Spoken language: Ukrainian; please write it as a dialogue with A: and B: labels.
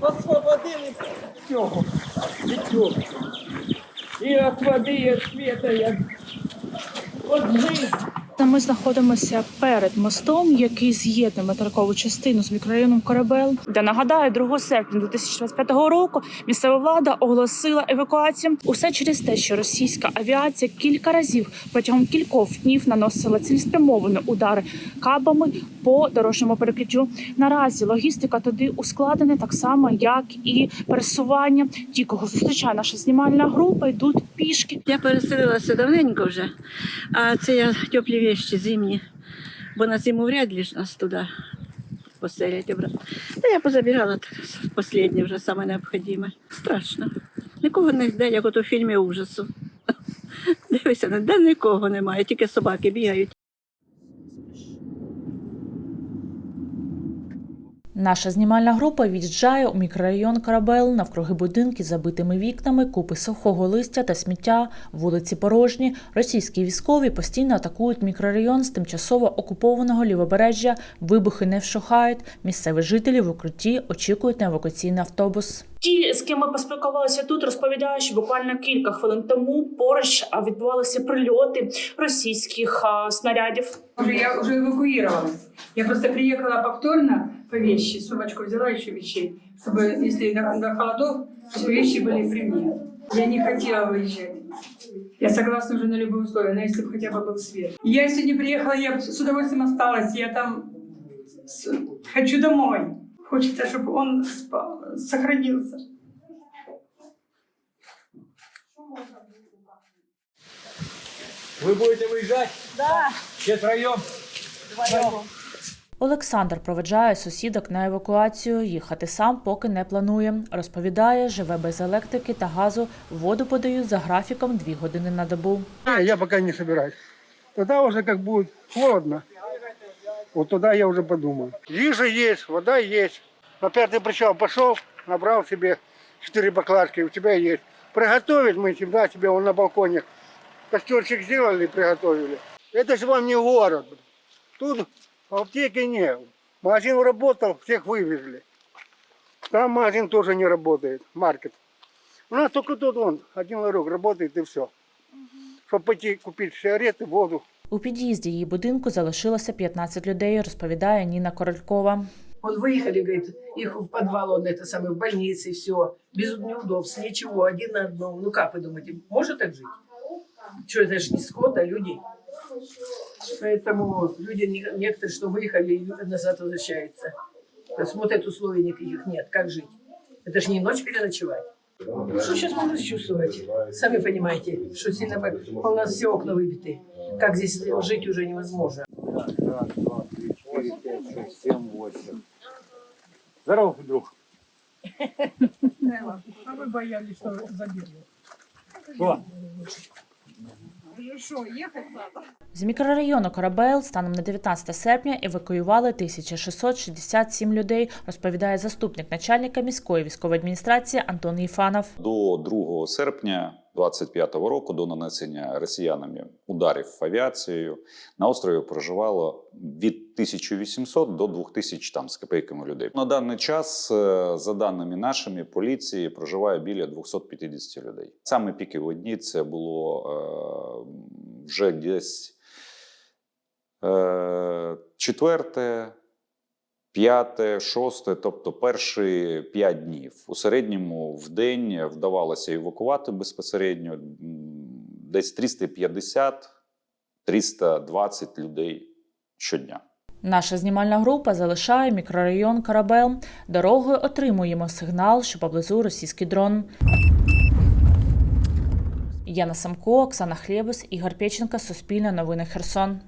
A: Освободили цього, Від цього. І від води, від світа, як от від.
B: Та ми знаходимося перед мостом, який з'єднує материкову частину з мікрорайоном Корабел. Де нагадаю, 2 серпня 2025 року місцева влада оголосила евакуацію. Усе через те, що російська авіація кілька разів протягом кількох днів наносила цілеспрямовані удари кабами по дорожньому перекриттю. Наразі логістика туди ускладнена так само, як і пересування. Ті, кого зустрічає наша знімальна група, йдуть пішки.
C: Я переселилася давненько вже, а це я теплі вещі зимні, бо на зиму вряд ли нас туди поселять обратно. Та я позабирала останнє вже саме необхідне. Страшно. Нікого не йде, як от у фільмі ужасу. Дивися, де нікого немає, тільки собаки бігають.
B: Наша знімальна група від'їжджає у мікрорайон Корабел навкруги будинки з забитими вікнами, купи сухого листя та сміття, вулиці порожні. Російські військові постійно атакують мікрорайон з тимчасово окупованого лівобережжя. Вибухи не вщухають. Місцеві жителі в укритті очікують на евакуаційний автобус. Ті, з ким ми поспілкувалися тут, розповідають, що буквально кілька хвилин тому поруч а, відбувалися прильоти російських а, снарядів.
D: Уже я уже эвакуировалась. Я просто приехала повторно по вещи, сумочку взяла еще вещей, чтобы, если на, на холодов, чтобы вещи были при мне. Я не хотела выезжать. Я согласна уже на любые условия, но если бы хотя бы был свет. Я сегодня приехала, я с удовольствием осталась, я там с- хочу домой. Хочется, чтобы он спал, сохранился.
A: Ви будете виїжджати? Да. Ще троєм?
B: Олександр проведжає сусідок на евакуацію. Їхати сам поки не планує. Розповідає, живе без електрики та газу. Воду подають за графіком дві години на добу.
E: Я пока не собираюсь. Тогда уже как будет холодно, вот туда я уже подумаю. Жижа есть, вода есть. На пятый причал пошел, набрал себе 4 баклажки, у тебя есть. Приготовить мы всегда тебе вон на балконе. Костерчик сделали, приготовили. Это же вам не город. Тут аптеки нет. Магазин работал, всех вывезли. Там магазин тоже не работает, маркет. У нас только тут вон, один ларек работает и все. Чтобы пойти купить сигареты, воду.
B: У під'їзді її будинку залишилося 15 людей, розповідає Ніна Королькова.
F: Он выехали, говорит, их в подвал, он это самое, в больнице, все, без неудобств, ничего, один на одном. Ну как вы думаете, может так жить? Что, это же не скот, а люди. Поэтому люди, не- некоторые, что выехали, и назад возвращаются. То есть вот это условий никаких нет. Как жить? Это же не ночь переночевать. Ну, что сейчас можно чувствовать? Сами понимаете, что сильно бы- у нас все окна выбиты. Как здесь жить уже невозможно.
G: Раз, два, три, четыре, пять, шесть, семь, восемь. Здорово, друг.
D: А вы боялись, что заберут?
G: Что?
B: З мікрорайону Корабел станом на 19 серпня евакуювали 1667 людей, розповідає заступник начальника міської військової адміністрації Антон Єфанов.
H: До 2 серпня 25 року, до нанесення росіянами ударів авіацією, на острові проживало від 1800 до 2000 там з копейками людей. На даний час, е, за даними нашими поліції, проживає біля 250 людей. Саме пікові дні це було е, вже десь е, четверте. П'яте, шосте, тобто перші п'ять днів. У середньому в день вдавалося евакувати безпосередньо десь 350-320 людей щодня.
B: Наша знімальна група залишає мікрорайон Корабел. Дорогою отримуємо сигнал, що поблизу російський дрон. Яна Самко, Оксана Хлєбус, Ігор Печенко, Суспільне новини Херсон.